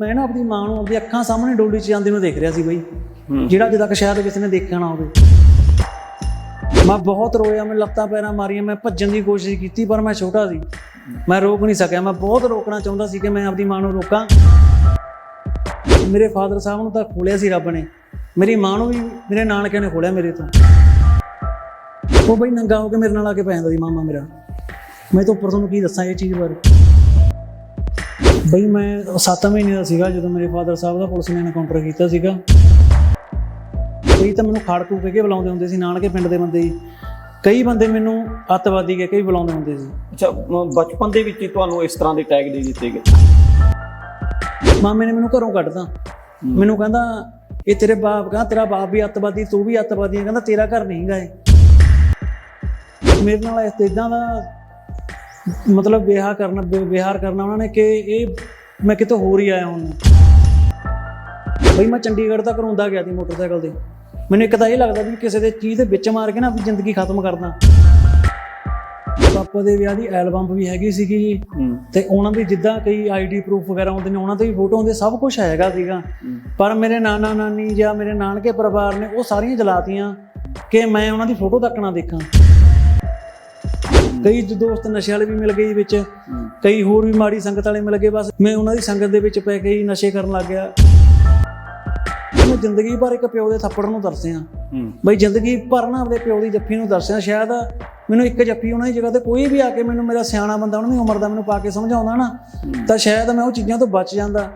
ਮੈਂ ਨਾ ਆਪਣੀ ਮਾਂ ਨੂੰ ਆਪਣੀ ਅੱਖਾਂ ਸਾਹਮਣੇ ਡੋਲੀ 'ਚ ਜਾਂਦੀ ਨੂੰ ਦੇਖ ਰਿਹਾ ਸੀ ਬਈ। ਜਿਹੜਾ ਅੱਜ ਤੱਕ ਸ਼ਾਇਦ ਕਿਸੇ ਨੇ ਦੇਖਿਆ ਨਾ ਹੋਵੇ। ਮੈਂ ਬਹੁਤ ਰੋਇਆ ਮੈਂ ਲੱਤਾਂ ਪੈਰਾਂ ਮਾਰੀਆਂ ਮੈਂ ਭੱਜਣ ਦੀ ਕੋਸ਼ਿਸ਼ ਕੀਤੀ ਪਰ ਮੈਂ ਛੋਟਾ ਸੀ। ਮੈਂ ਰੋਕ ਨਹੀਂ ਸਕਿਆ ਮੈਂ ਬਹੁਤ ਰੋਕਣਾ ਚਾਹੁੰਦਾ ਸੀ ਕਿ ਮੈਂ ਆਪਣੀ ਮਾਂ ਨੂੰ ਰੋਕਾਂ। ਮੇਰੇ ਫਾਦਰ ਸਾਹਿਬ ਨੂੰ ਤਾਂ ਖੋਲਿਆ ਸੀ ਰੱਬ ਨੇ। ਮੇਰੀ ਮਾਂ ਨੂੰ ਵੀ ਮੇਰੇ ਨਾਨਕਿਆਂ ਨੇ ਖੋਲਿਆ ਮੇਰੇ ਤੋਂ। ਉਹ ਬਈ ਨੰਗਾ ਹੋ ਕੇ ਮੇਰੇ ਨਾਲ ਆ ਕੇ ਪੈ ਜਾਂਦਾ ਸੀ ਮਾਮਾ ਮੇਰਾ। ਮੈਂ ਤਾਂ ਉੱਪਰ ਤੁਹਾਨੂੰ ਕੀ ਦੱਸਾਂ ਇਹ ਚੀਜ਼ ਬਾਰੇ? ਬਈ ਮੈਂ 7 ਮਹੀਨੇ ਦਾ ਸੀਗਾ ਜਦੋਂ ਮੇਰੇ ਫਾਦਰ ਸਾਹਿਬ ਦਾ ਪੁਲਿਸ ਨੇ ਐਨਕਾਊਂਟਰ ਕੀਤਾ ਸੀਗਾ। ਕਈ ਤਾਂ ਮੈਨੂੰ ਖਾੜਕੂ ਕਹਿ ਕੇ ਬੁਲਾਉਂਦੇ ਹੁੰਦੇ ਸੀ ਨਾਨਕੇ ਪਿੰਡ ਦੇ ਬੰਦੇ ਕਈ ਬੰਦੇ ਮੈਨੂੰ ਅੱਤਵਾਦੀ ਕਹਿ ਕੇ ਵੀ ਬੁਲਾਉਂਦੇ ਹੁੰਦੇ ਸੀ। ਅੱਛਾ ਬਚਪਨ ਦੇ ਵਿੱਚ ਹੀ ਤੁਹਾਨੂੰ ਇਸ ਤਰ੍ਹਾਂ ਦੇ ਟੈਗ ਦੇ ਦਿੱਤੇ ਗਏ? ਮਾਮੇ ਨੇ ਮੈਨੂੰ ਘਰੋਂ ਕੱਢਤਾ। ਮੈਨੂੰ ਕਹਿੰਦਾ ਇਹ ਤੇਰੇ ਬਾਪ ਕਹਿੰਦਾ ਤੇਰਾ ਬਾਪ ਵੀ ਅੱਤਵਾਦੀ ਤੂੰ ਵੀ ਅੱਤਵਾਦੀ ਹੈ ਕਹਿੰਦਾ ਤੇਰਾ ਘਰ ਨਹੀਂ ਗਾ ਇਹ। ਮੇਰੇ ਨਾਲ ਇਸ ਇਦਾਂ ਦਾ ਮਤਲਬ ਵਿਆਹ ਕਰਨਾ ਵਿਹਾਰ ਕਰਨਾ ਉਹਨਾਂ ਨੇ ਕਿ ਇਹ ਮੈਂ ਕਿਤੇ ਹੋਰ ਹੀ ਆਇਆ ਹੁਣ। ਬਈ ਮੈਂ ਚੰਡੀਗੜ੍ਹ ਤੱਕ ਰੋਂਦਾ ਗਿਆ ਸੀ ਮੋਟਰਸਾਈਕਲ ਤੇ। ਮੈਨੂੰ ਇੱਕ ਤਾਂ ਇਹ ਲੱਗਦਾ ਵੀ ਕਿਸੇ ਦੇ ਚੀਜ਼ ਦੇ ਵਿੱਚ ਮਾਰ ਕੇ ਨਾ ਆਪਣੀ ਜ਼ਿੰਦਗੀ ਖਤਮ ਕਰਦਾ। ਪਾਪਾ ਦੇ ਵਿਆਹ ਦੀ ਐਲਬਮ ਵੀ ਹੈਗੀ ਸੀਗੀ ਜੀ। ਤੇ ਉਹਨਾਂ ਦੀ ਜਿੱਦਾਂ ਕਈ ਆਈਡੀ ਪ੍ਰੂਫ ਵਗੈਰਾ ਹੁੰਦੇ ਨੇ ਉਹਨਾਂ ਤੇ ਵੀ ਫੋਟੋ ਹੁੰਦੇ ਸਭ ਕੁਝ ਹੈਗਾ ਸੀਗਾ। ਪਰ ਮੇਰੇ ਨਾਨਾ ਨਾਨੀ ਜਾਂ ਮੇਰੇ ਨਾਨਕੇ ਪਰਿਵਾਰ ਨੇ ਉਹ ਸਾਰੀਆਂ ਜਲਾਤੀਆਂ ਕਿ ਮੈਂ ਉਹਨਾਂ ਦੀ ਫੋਟੋ ਤੱਕ ਨਾ ਦੇਖਾਂ। ਕਈ ਦੋਸਤ ਨਸ਼ੇ ਵਾਲੇ ਵੀ ਮਿਲ ਗਏ ਵਿੱਚ। ਕਈ ਹੋਰ ਵੀ ਮਾੜੀ ਸੰਗਤ ਵਾਲੇ ਮਿਲ ਗਏ ਬਸ ਮੈਂ ਉਹਨਾਂ ਦੀ ਸੰਗਤ ਦੇ ਵਿੱਚ ਪੈ ਕੇ ਹੀ ਨਸ਼ੇ ਕਰਨ ਲੱਗ ਗਿਆ। ਮੈਂ ਜ਼ਿੰਦਗੀ ਭਰ ਇੱਕ ਪਿਓ ਦੇ ਥੱਪੜ ਨੂੰ ਦਰਸਿਆ ਬਈ ਜ਼ਿੰਦਗੀ ਭਰ ਨਾ ਆਪਣੇ ਪਿਓ ਦੀ ਜੱਫੀ ਨੂੰ ਦਰਸਿਆ ਸ਼ਾਇਦ ਮੈਨੂੰ ਇੱਕ ਜੱਫੀ ਉਹਨਾਂ ਦੀ ਜਗ੍ਹਾ ਤੇ ਕੋਈ ਵੀ ਆ ਕੇ ਮੈਨੂੰ ਮੇਰਾ ਸਿਆਣਾ ਬੰਦਾ ਉਹਨਾਂ ਦੀ ਉਮਰ ਦਾ ਮੈਨੂੰ ਪਾ ਕੇ ਸਮਝਾਉਂਦਾ ਨਾ ਤਾਂ ਸ਼ਾਇਦ ਮੈਂ ਉਹ ਚੀਜ਼ਾਂ ਤੋਂ ਬਚ ਜਾਂਦਾ।